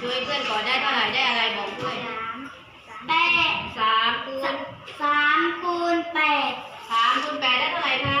ช่วยเพื่อนก่อนได้เท่าไหร่ได้อะไรบอกด้วยแปดสามคูณสามคูณแปดสามคูณแปดได้เท่าไหร่คะ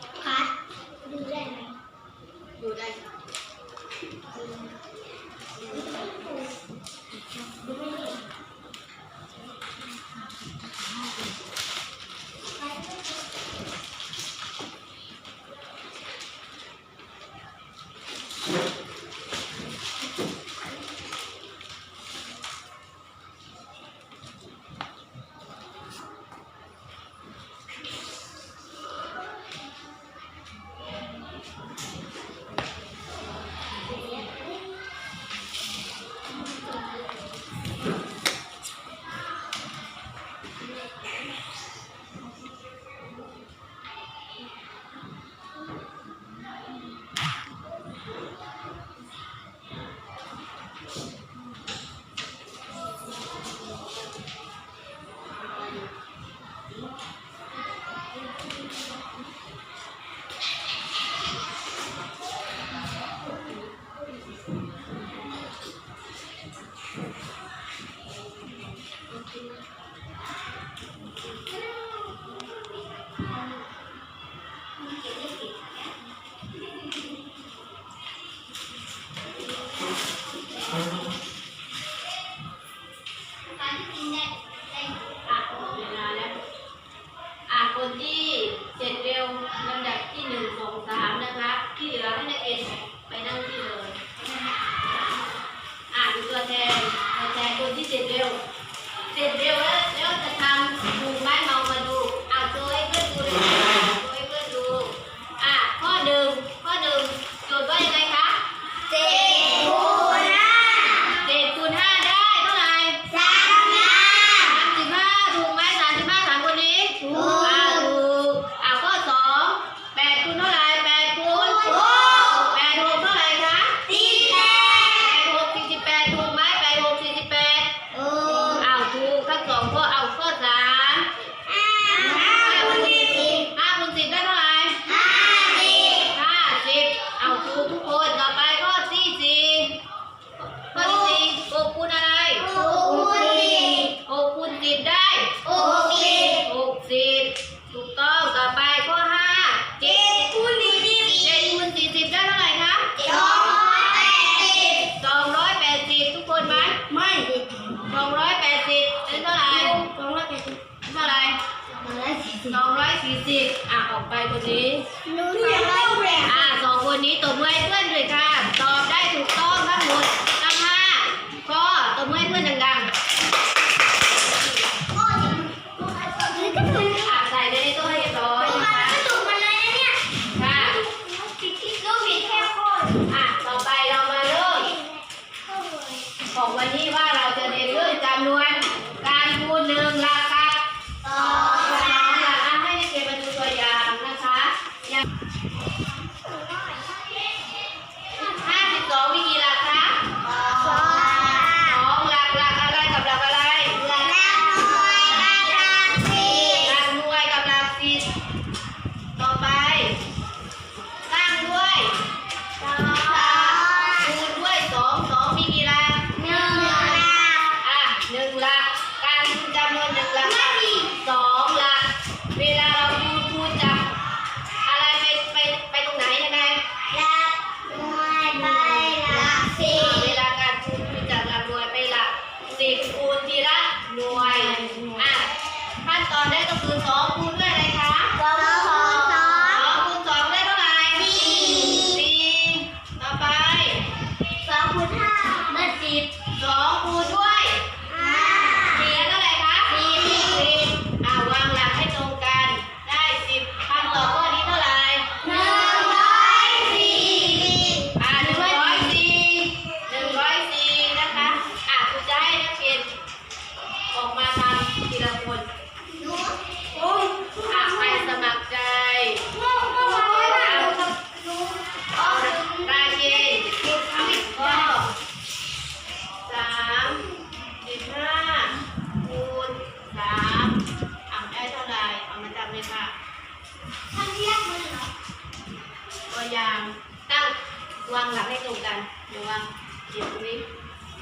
างหลักให้ตรงกันเดี๋ยววางเขียนตรงนี้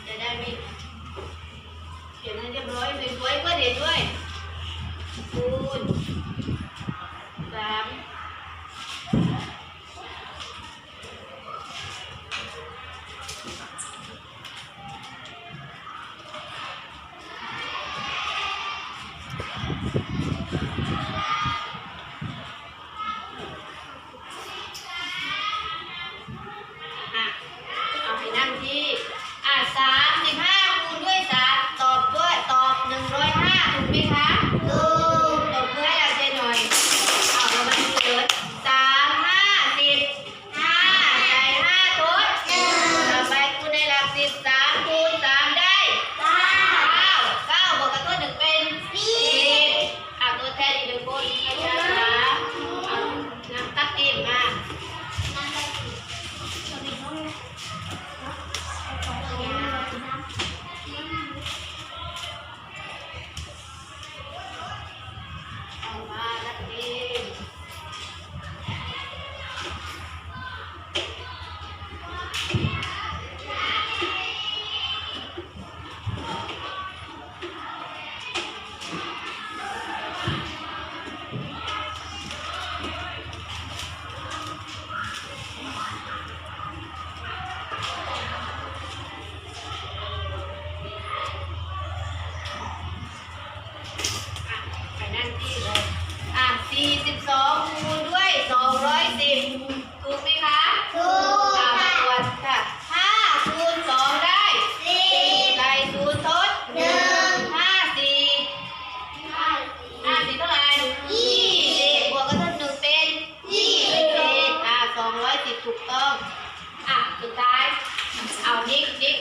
จะได้ไม่เขียนให้เรียบร้อยสวยๆก็เด็ดด้วย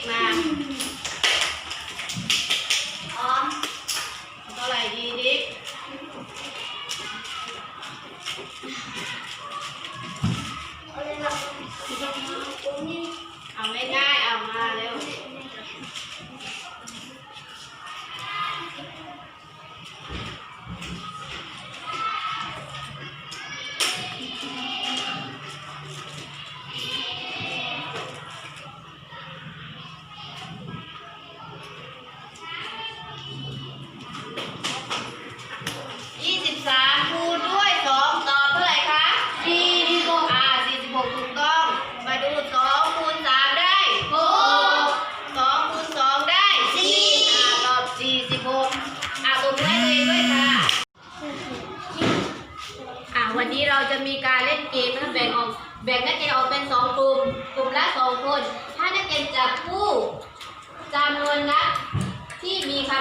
妈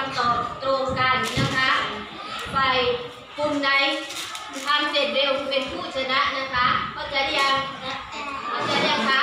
ำตอบตรงกันนะคะฝ่ายกลุ่มไหนทำเสร็จเร็วเป็นผู้ชนะนะคะก็จะรือยังเข้จะรือยังคะ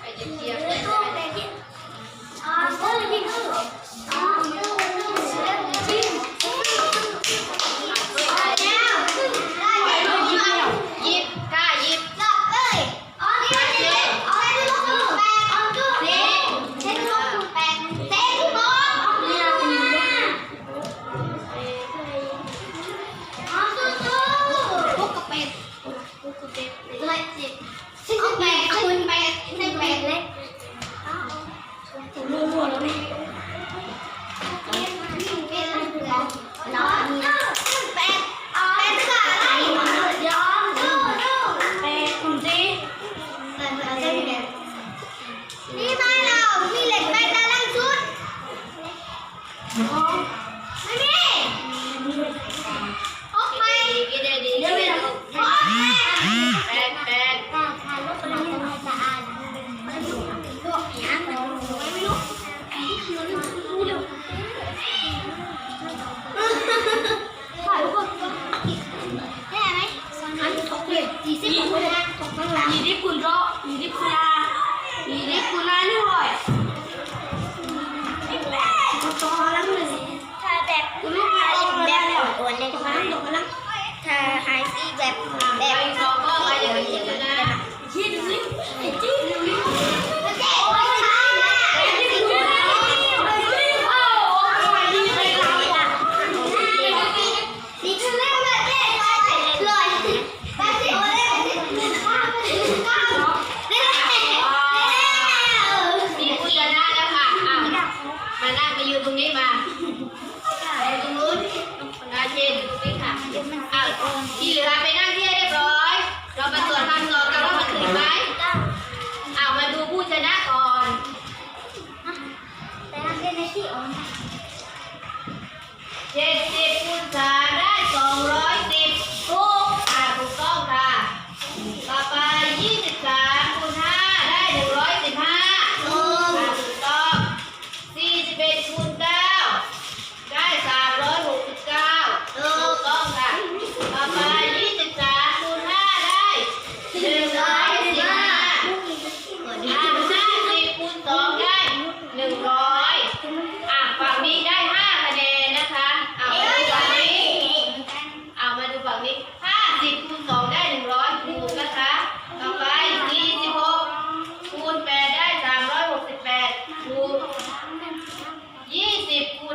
ไปจะเทียบ 落寞了吗？చెప్పు